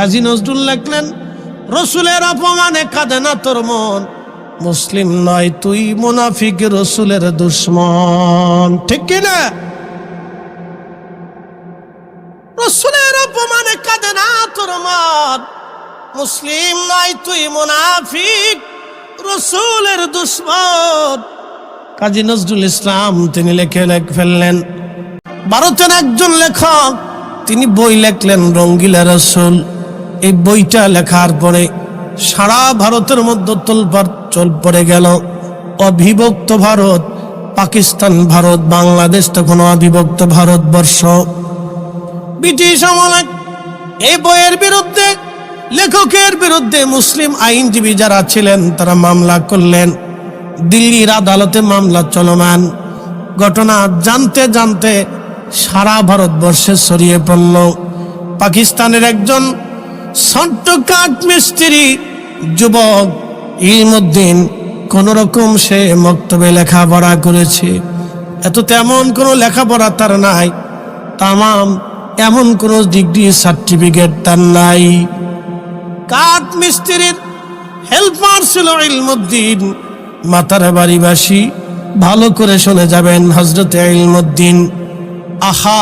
কাজী নজরুল লেখলেন, রসুলের অপমানে কাঁদে না তোর মন। মুসলিম নয়, তুই মুনাফিক রসুলের দুশ্মন। ঠিক কিনা রসুলের অপমানে কাঁদে না তোর মন। মুসলিম নয়, তুই মুনাফিক রসুলের দুশ্মন। কাজী নজরুল ইসলাম তিনি লেখে লেখ ফেললেন, ভারতের একজন লেখক, তিনি বই লেখলেন রঙ্গিলা রসুল। এই বইটা লেখার পরে সারা ভারতের মধ্যে তোলপার চল পড়ে গেল। অবিভক্ত ভারত, পাকিস্তান ভারত, বাংলাদেশ তখন অবিভক্ত ভারতবর্ষ। ব্রিটিশ আমলে এই বইয়ের বিরুদ্ধে, লেখকের বিরুদ্ধে মুসলিম আইনজীবী যারা ছিলেন, তারা মামলা করলেন। দিল্লির আদালতে মামলা চলমান। ঘটনা জানতে জানতে সারা ভারতবর্ষে ছড়িয়ে পড়ল। পাকিস্তানের একজন ছোট্ট কাঠ মিস্ত্রি যুবক ইলমুদ্দিন কোন রকম সে মক্তবে লেখাপড়া করেছে। এত তেমন কোনো লেখাপড়া তার নাই। তামাম এমন কোনো ডিগ্রি, সার্টিফিকেট তার নাই। কাঠ মিস্ত্রির হেল্পার ছিল ইলমুদ্দিন। মাতার বাড়িবাসী ভালো করে শুনে যাবেন হজরত ইলমুদ্দিন। আহা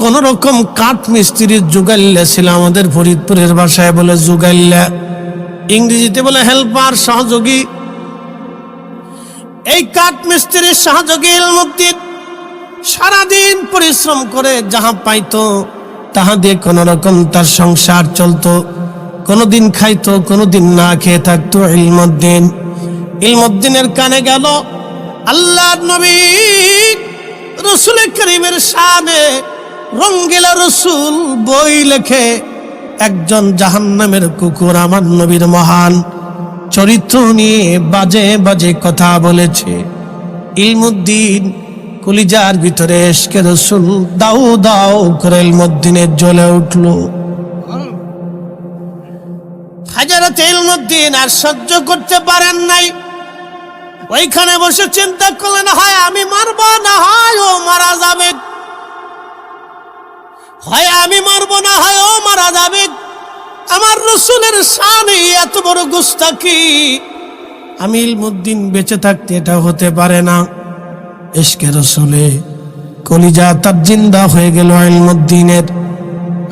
কোন রকম কাঠ মিস্ত্রির যুগাল্লা ছিল আমাদের ফরিদপুরের ভাষায় বলে যুগাল্লা ইংরেজিতে বলে হেল্পার, সহযোগী। এই কাঠ মিস্ত্রির সহযোগী ইলমুদ্দিন সারাদিন পরিশ্রম করে যাহা পাইতো, তাহা দিয়ে কোন রকম তার সংসার চলতো। কোনোদিন খাইতো, কোনোদিন না খেয়ে থাকতো ইলমুদ্দিন। ইলমুদ্দিনের কানে গেল আল্লাহ নবী রসুল করিমের শানে রঙ্গিলা রসুল বই লেখে একজন জাহান্নামের কুকুর আমার নবীর মহান চরিত্র নিয়ে বাজে বাজে কথা বলেছে। ইলমুদ্দিন কলিজার ভিতরে এসকে রসুল দাউ দাউ করে ইলমুদ্দিনের জ্বলে উঠল। হাজারত ইলমুদ্দিন আর সহ্য করতে পারেন নাই। ওইখানে বসে চিন্তা করলেন, হয়, আমি মারবো না? হয়, ও মারা যাবে হয় আমি মারব না, হয় ও মারা যাবে। আমার রসুলের সামনে এত বড় গুস্তাকি আমি ইলমুদ্দিন বেঁচে থাকতে এটা হতে পারে না। এসকে রসুলে কলিজা তার জিন্দা হয়ে গেল ইলমুদ্দিনের।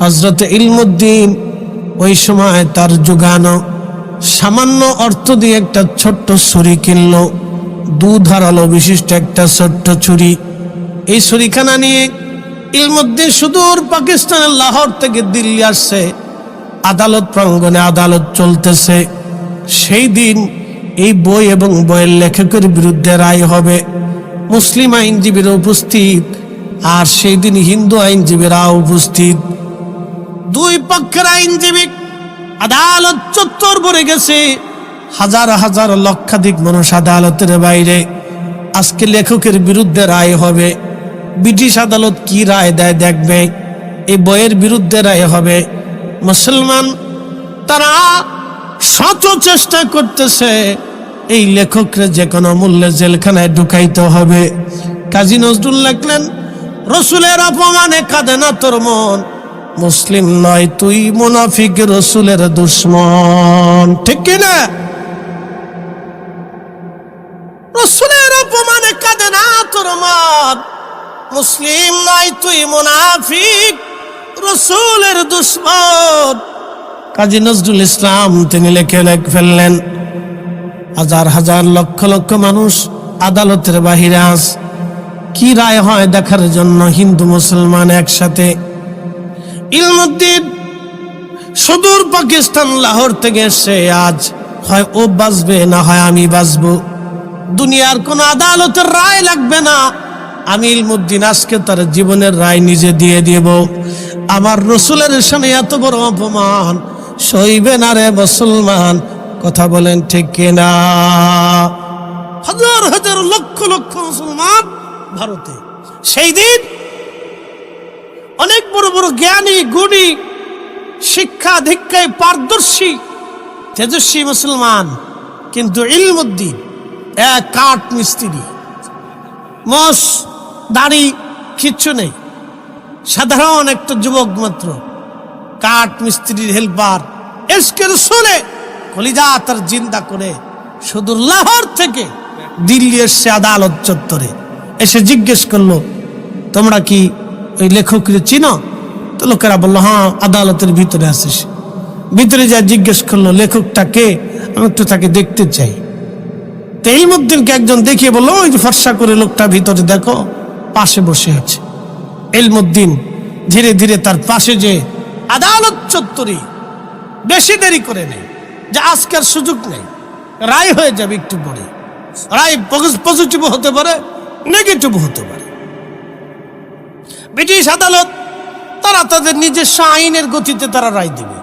হজরত ইলমুদ্দিন ওই সময় তার যোগানো সামান্য অর্থ দিয়ে একটা ছোট্ট ছুরি কিনলো। দু ধারালো বিশিষ্ট একটা ছোট্ট ছুরি। এই ছুরিখানা নিয়ে ইলমুদ্দিন সুদূর পাকিস্তানের লাহোর থেকে দিল্লি আসছে। আদালত প্রাঙ্গণে আদালত চলতেছে। সেই দিন এই বই এবং বইয়ের লেখকের বিরুদ্ধে রায় হবে। মুসলিম আইনজীবীরা উপস্থিত আর সেই দিন হিন্দু আইনজীবীরা উপস্থিত। দুই পক্ষের আইনজীবী আদালত চত্বর ভরে গেছে। হাজার হাজার লক্ষাধিক মানুষ আদালতের বাইরে। আজকে লেখকের বিরুদ্ধে রায় হবে। ব্রিটিশ আদালত কি রায় দেয় দেখবে? এই বইয়ের বিরুদ্ধে রায় হবে। মুসলমান তারা শত চেষ্টা করতেছে এই লেখকরা যে কোনো মূল্যে জেলখানায় ঢুকাইতে হবে। কাজী নজরুল লেখলেন, রসুলের অপমানে কাঁদে না তোর মন। মুসলিম নয়, তুই মুনাফিক রসুলের দুশ্মন। ঠিক কিনা রসুলের অপমানে কাঁদে না তোর মন। মুসলিম নয়, তুই মুনাফিক। রসুলের দুশ্মন। কাজী নজরুল ইসলাম, তিনি লেখে লেখ ফেললেন, হাজার হাজার লক্ষ লক্ষ মানুষ আদালতের বাহিরে আস, কি রায় হয় দেখার জন্য হিন্দু মুসলমান একসাথে? ইলমুদ্দিন, সুদূর পাকিস্তান, লাহোর থেকে এসে আজ হয় ও বাঁচবে না হয় আমি বাঁচবো। দুনিয়ার কোন আদালতের রায় লাগবে না। আমি ইলমুদ্দিন আজকে তার জীবনের রায় নিজে দিয়ে দিব। আমার রসুলের সামনে এত বড় অপমান, সইবে না রে মুসলমান? কথা বলেন ঠিক কিনা? হাজার হাজার লক্ষ লক্ষ মুসলমান ভারতে। সেই দিন অনেক বড় বড় জ্ঞানী, গুণী, শিক্ষা, দীক্ষায় পারদর্শী, তেজস্বী মুসলমান, কিন্তু ইলমুদ্দিন, এক কাঠ মিস্ত্রি, মস দাড়ি কিচ্ছু নেই। সাধারণ একটা যুবক মাত্র। কাঠ মিস্ত্রির হেল্পার। এসকের শুনে কলিজা তার জিন্দা করে সুদূর লাহোর থেকে দিল্লি এসছে আদালত চত্বরে। এসে জিজ্ঞেস করল, তোমরা কি ওই লেখককে চিনো? তো লোকেরা বলল হ্যাঁ আদালতের ভিতরে আসিস ভিতরে যা জিজ্ঞেস করল, লেখকটা কে? আমি একটু তাকে দেখতে চাই। তো এই মধ্যে একজন দেখিয়ে বলল, ওই যে ফর্সা করে লোকটা ভিতরে দেখো। পাশে বসে আছে। এলমুদ্দিন ধীরে ধীরে তার পাশে যে আদালত চত্বরে বেশি দেরি করে নেই যে আজকের সুযোগ নেই। রায় হয়ে যাবে একটু পরে। রায় পজিটিভ হতে পারে, নেগেটিভ হতে পারে। ব্রিটিশ আদালত তারা তাদের নিজস্ব আইনের গতিতে তারা রায় দিবে।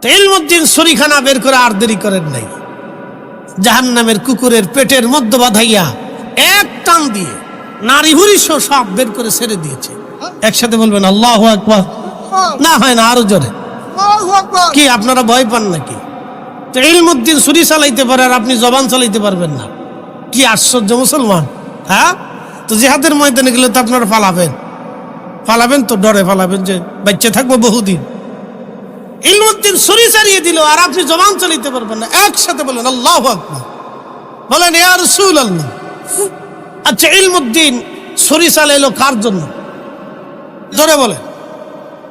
তো এলমুদ্দিন শরীখানা বের করে আর দেরি করেন নাই। জাহান্নামের কুকুরের পেটের মধ্যে বাঁধাইয়া এক টান দিয়ে নারী হুরিস সব বের করে ছেড়ে দিয়েছে। একসাথে বলবেন আল্লাহ আকবার। না হয় না আরও জোরে। কি আপনারা ভয় পান নাকি? তো ইলমুদ্দিন ছুরি চালাইতে পারে আর আপনি জবান চালাইতে পারবেন না। কি আশ্চর্য মুসলমান হ্যাঁ? তো জেহাদের ময়দানে গেলে তো আপনারা ফালাবেন ফালাবেন তো ডরে ফালাবেন যে বাচ্চা থাকব বহুদিন। ইলমুদ্দিন ছুরি চালিয়ে দিল আর আপনি জবান চালাইতে পারবেন না। একসাথে বলেন আল্লাহ আকবার। বলেন ইয়া রসুল আল্লাহ আচ্ছা ইলমুদ্দিন ছুরি চালাইলো কার জন্য? জোরে বলেন।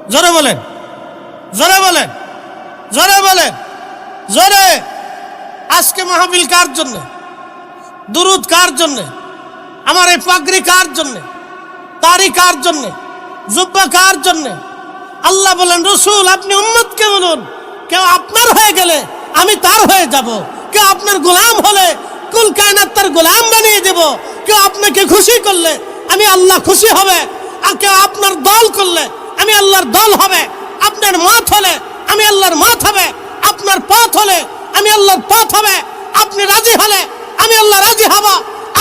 জোরে বলেন। জোরে বলেন। জোরে বলেন। জোরে। আজকে মাহফিল কার জন্য? দুরুদ কার জন্য? আমার এই পাগড়ি কার জন্য? তারি কার জন্য? জুব্বা কার জন্য? আল্লাহ বলেন, রসুল, আপনি উম্মতকে বলুন। কেউ আপনার হয়ে গেলে আমি তার হয়ে যাব। কেউ আপনার গোলাম হলে কুল কায়নাত তার গোলাম বানিয়ে দেব। কেউ আপনাকে খুশি করলে আমি আল্লাহ খুশি হবে, আর কেউ আপনার দল করলে আমি আল্লাহর দল হবে। আপনার মত হলে আমি আল্লাহর মত হবে, আপনার পথ হলে আমি আল্লাহর পথ হবে। আপনি রাজি হলে আমি আল্লাহ রাজি হব।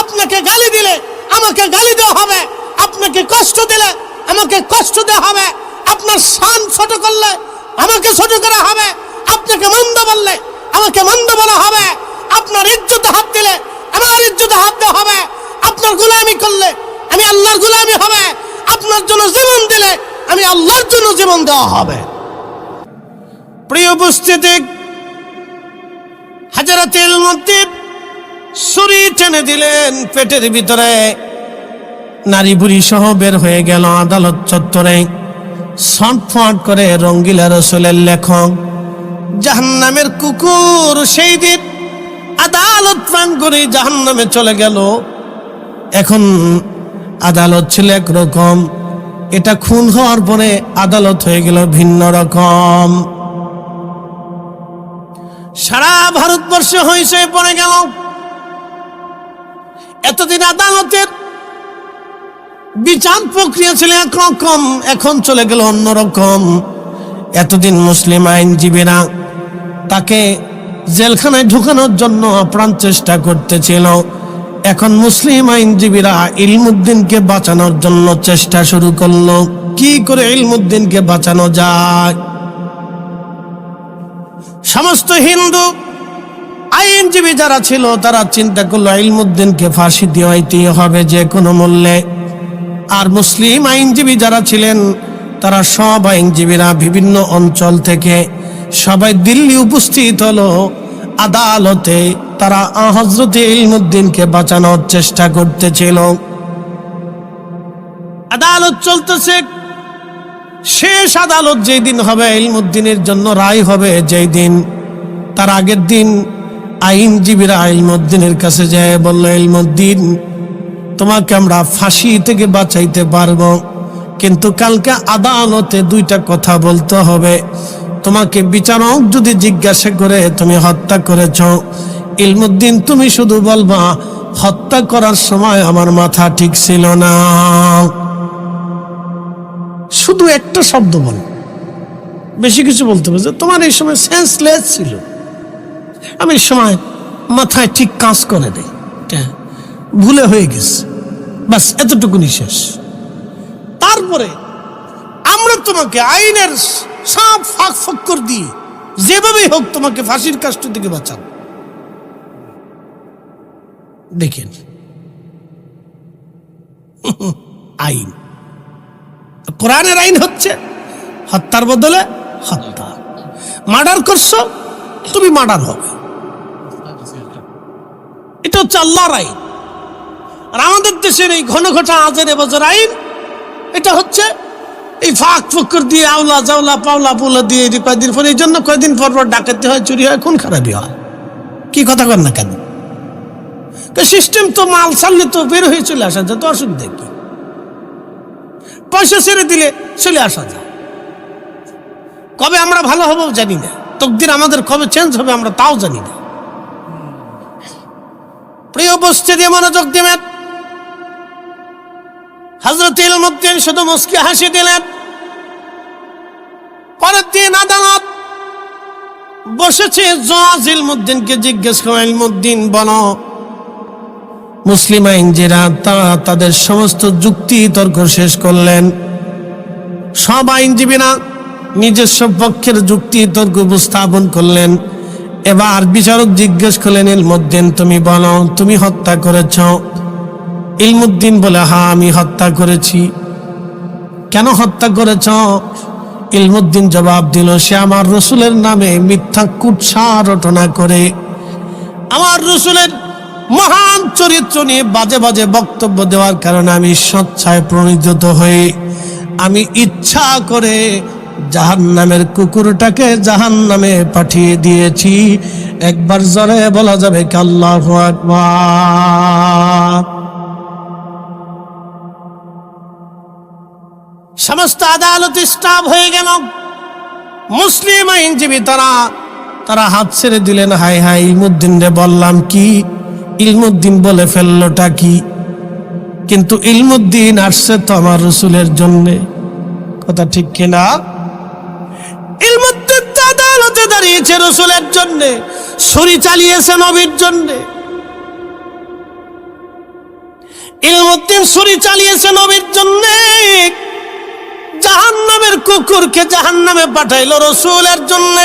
আপনাকে গালি দিলে আমাকে গালি দেওয়া হবে। আপনাকে কষ্ট দিলে আমাকে কষ্ট দেওয়া হবে। আপনার শান ছোট করলে আমাকে ছোট করা হবে। আপনাকে মন্দ বললে আমাকে মন্দ বলা হবে। আপনার ইজ্জতে হাত দিলে আমার ইজ্জতে হাত দেওয়া হবে। আপনার গোলামি করলে আমি আল্লাহর গোলামি হবে। আপনার জন্য জীবন দিলে আমি আল্লাহর জন্য জীবন দেওয়া হবে। প্রিয় উপস্থিতি হাজারাতের মধ্যে ছুরি টেনে দিলেন, পেটের ভিতরে নারী বুড়ি সহ বের হয়ে গেল আদালত চত্বরে। ছটফট করে রঙ্গিলা রসুলের লেখক, জাহান্নামের কুকুর সেই দিন আদালত প্রাণ করে জাহান্নামে চলে গেল। এখন আদালত ছিল একরকম। এটা খুন হওয়ার পরে আদালত হয়ে গেল ভিন্ন রকম। সারা ভারতবর্ষে হয়েছে পড়ে গেল। এতদিন আদালতের বিচার প্রক্রিয়া ছিল একরকম, এখন চলে গেল অন্যরকম। এতদিন মুসলিম আইনজীবীরা তাকে জেলখানায় ঢুকানোর জন্য আপ্রাণ চেষ্টা করতেছিল। এখন মুসলিম আইনজীবীরা ইলমুদ্দিনকে বাঁচানোর জন্য চেষ্টা শুরু করল। কি করে ইলমুদ্দিনকে বাঁচানো যায়? সমস্ত হিন্দু আইনজীবী যারা ছিল, তারা চিন্তা করল, ইলমুদ্দিনকে ফাঁসি দেওয়াইতেই হবে যে কোনো মূল্যে। আর মুসলিম আইনজীবী যারা ছিলেন, তারা সব আইনজীবীরা বিভিন্ন অঞ্চল থেকে সবাই দিল্লি উপস্থিত হলো। আদালতে তারা হজরতে ইলমুদ্দিনকে বাঁচানোর চেষ্টা করতেছিল। আদালত চলতেছে। শেষ আদালত যেই দিন হবে, ইলমুদ্দিনের জন্য রায় হবে যেই দিন। তার আগের দিন আইনজীবীরা ইলমুদ্দিনের কাছে যায় বলল, ইলমুদ্দিন, তোমাকে আমরা ফাঁসি থেকে বাঁচাইতে পারব, কিন্তু কালকে আদালতে দুইটা কথা বলতে হবে। তোমাকে বিচারক যদি জিজ্ঞাসা করে, তুমি হত্যা করেছ? ইলমুদ্দিন, তুমি শুধু বলবা, হত্যা করার সময় আমার মাথা ঠিক ছিল না। শুধু একটা শব্দ বল। বেশি কিছু বলতে যে তোমার এই সময় সেন্সলেস ছিল। আমি সময় মাথায় ঠিক কাজ করে দেয় ভুলে হয়ে গেছে। বাস, এতটুকুনি শেষ। তারপরে আমরা তোমাকে আইনের সব ফাঁক ফক্কর দিয়ে যেভাবেই হোক তোমাকে ফাঁসির কাষ্ট থেকে বাঁচাব দেখেন। আইন। কোরআনের আইন হচ্ছে হত্যার বদলে হত্যা। মার্ডার করছ, তুমি মার্ডার হবে। এটা হচ্ছে আল্লাহর আইন। আর আমাদের দেশের এই ঘন ঘটা আজের এবছর আইন, এটা হচ্ছে এই ফাঁক ফুকুর দিয়ে আওলা জাওলা পাওলা পোলা দিয়ে এই যে কয়দিন পর এই জন্য কয়দিন পর পর ডাকাতি হয়, চুরি হয়, খুন খারাপি হয়। কি কথা কর না কেন? সিস্টেম তো মাল ছাড়লে তো বের হয়ে চলে আসা যায়, তো অসুবিধা কি? পয়সা ছেড়ে দিলে চলে আসা যায়। কবে আমরা ভালো হব জানি না। তকদির আমাদের কবে চেঞ্জ হবে আমরা তাও জানি না। প্রিয় বসতে দিয়ে মনোযোগ দিবেন। হজরত ইলমুদ্দিন শুধু মুসকি হাসি দিলেন। পরের দিন আদালত বসেছে জজ ইলমুদ্দিনকে জিজ্ঞেস করে, ইলমুদ্দিন বলো। মুসলিম আইনজীরা তারা তাদের সমস্ত যুক্তি তর্ক শেষ করলেন। সব আইনজীবীরা নিজস্ব পক্ষের যুক্তি তর্ক উপস্থাপন করলেন। এবার বিচারক জিজ্ঞেস করলেন, ইলমুদ্দিন, তুমি বলো, তুমি হত্যা করেছ। ইলমুদ্দিন বলে হ্যাঁ আমি হত্যা করেছি। কেন হত্যা করেছ? ইলমুদ্দিন জবাব দিল, সে আমার রসুলের নামে মিথ্যা কুৎসা রটনা করে। আমার রসুলের মহান চরিত্র নিয়ে বাজে বাজে বক্তব্য দেওয়ার কারণে আমি স্বচ্ছায় প্রণীত হয়ে আমি ইচ্ছা করে জাহান নামের কুকুরটাকে জাহান নামে পাঠিয়ে দিয়েছি। একবার জরে বলা যাবে কাল্লাহ আকবার? সমস্ত আদালত স্টাফ হয়ে গেল। মুসলিম আইনজীবী তারা তারা হাত ছেড়ে দিলেন হাই হাই ইলমুদ্দিন রে বললাম কি? ইলমুদ্দিন বলে ফেললোটা কি? কিন্তু ইলমুদ্দিন আসছে তো আমার রসুলের জন্যে। কথা ঠিক কিনা? ইলমুদ্দিন আদালতে দাঁড়িয়েছে রসুলের জন্যে, ছুরি চালিয়েছে নবীর জন্যে। ইলমুদ্দিন ছুরি চালিয়েছে নবীর জন্যে। জাহান নামের কুকুরকে জাহান নামে পাঠাইল রসুলের জন্য।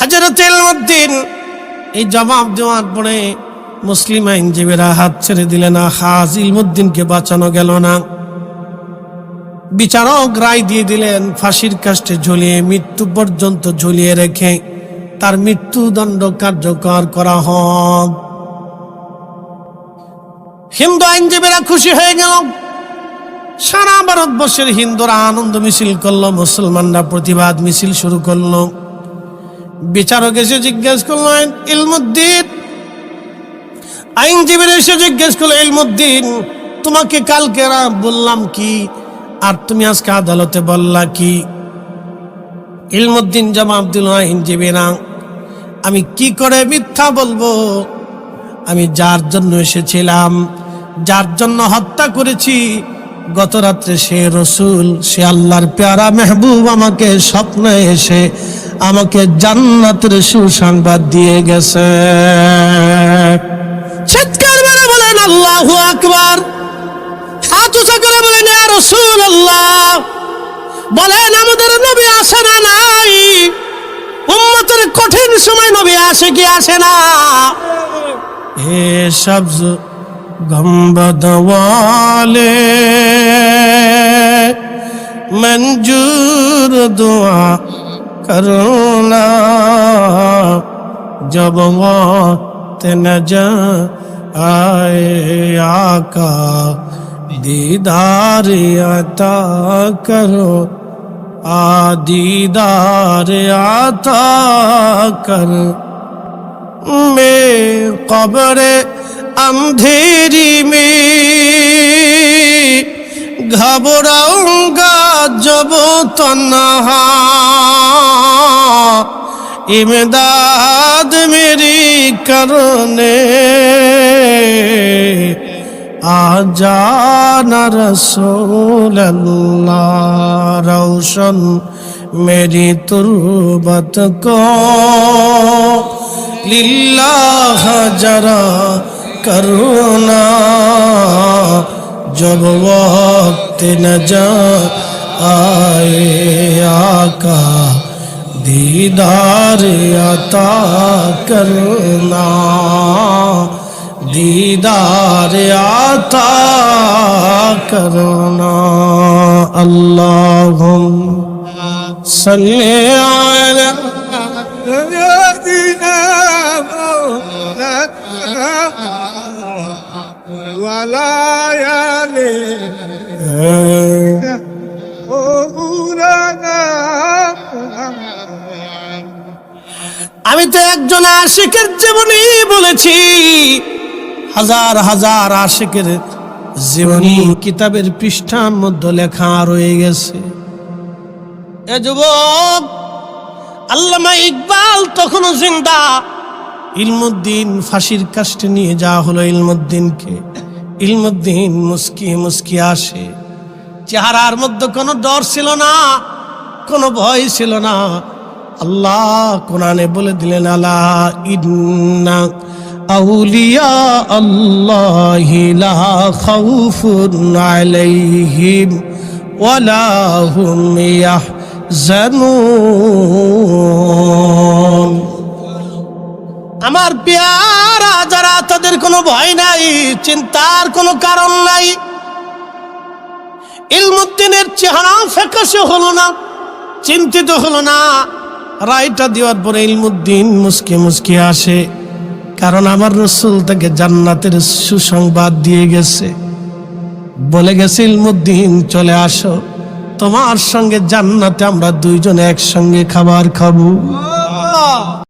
হাজরত ইলমুদ্দিন এই জবাব দেওয়ার পরে মুসলিম আইনজীবীরা হাত ছেড়ে দিলেন হাজ ইলমুদ্দিনকে বাঁচানো গেল না। বিচারক রায় দিয়ে দিলেন, ফাঁসির কাষ্টে ঝুলিয়ে, মৃত্যু পর্যন্ত ঝুলিয়ে রেখে তার মৃত্যুদণ্ড কার্যকর করা হোক। হিন্দু আইনজীবীরা খুশি হয়ে গেল। সারা ভারতবর্ষের হিন্দুরা আনন্দ মিছিল করল, মুসলমানরা প্রতিবাদ মিছিল শুরু করল। বিচারক এসে জিজ্ঞেস করল ইলমুদ্দিন, আইনজীবীরা এসে জিজ্ঞেস করল, ইলমুদ্দিন, তোমাকে কালকে বললাম কি? আর তুমি আজকে আদালতে বললা কি? ইলমুদ্দিন জবাব দিল, আইনজীবীরা, আমি কি করে মিথ্যা বলব? আমি যার জন্য এসেছিলাম, যার জন্য হত্যা করেছি গত রাত্রে সে রসুল, সে আল্লাহর পেয়ারা মেহবুব আমাকে স্বপ্নে এসে আমাকে জান্নাতের সুসংবাদ দিয়ে গেছে। বলেন, আল্লাহ আকবার। হাত উঁচা করে বলেন রসুল আল্লাহ বলেন আমাদের নবী আসে না নাই। উম্মতের কঠিন সময় নবী আসে কি আসে না? এ সবজ गम्बद वाले मंजूर दुआ करुणा जब मौत न जा आए आका दीदार अता करो आ दीदार अता कर मैं कब्र अंधेरी में घबराऊंगा जब तन्हा इमदाद मेरी करने आ जाना रसूल अल्लाह रोशन मेरी तुरबत को लिल्लाह जरा کرنا جب وقت نہ جا آئے آقا دیدار عطا کرنا دیدار عطا کرنا اللہم صلی علی سیدنا ولا يلي আমি তো একজন আশিকের জীবনী বলেছি হাজার হাজার আশিকের জীবনী কিতাবের পৃষ্ঠার মধ্যে লেখা রয়ে গেছে এ যুবক আল্লামা ইকবাল তখনও জিন্দা ইলমুদ্দিন ফাঁসির কাষ্টে নিয়ে যাওয়া হলো ইলমুদ্দিনকে। ইলমুদ্দিন মুস্কি মুস্কি আসে। চেহারার মধ্যে কোনো ডর ছিল না, কোনো ভয় ছিল না। আল্লাহ কোরআনে বলে দিলেন, আলা ইন্না আউলিয়া আল্লাহ লা খাউফুন আলাইহিম ওয়ালা হুম ইয়াহজানুন। আমার পেয়ারা যারা, তাদের কোনো ভয় নাই, চিন্তার কোনো কারণ নাই। ইলমুদ্দিনের চেহারা ফ্যাকাশে হলো না, চিন্তিত হলো না। রায়টা দেওয়ার পরে ইলমুদ্দিন মুসকে মুসকে আসে, কারণ আমার রসুল তাকে জান্নাতের সুসংবাদ দিয়ে গেছে। বলে গেছে, ইলমুদ্দিন, চলে আসো। তোমার সঙ্গে জান্নাতে আমরা দুইজনে একসঙ্গে খাবার খাব।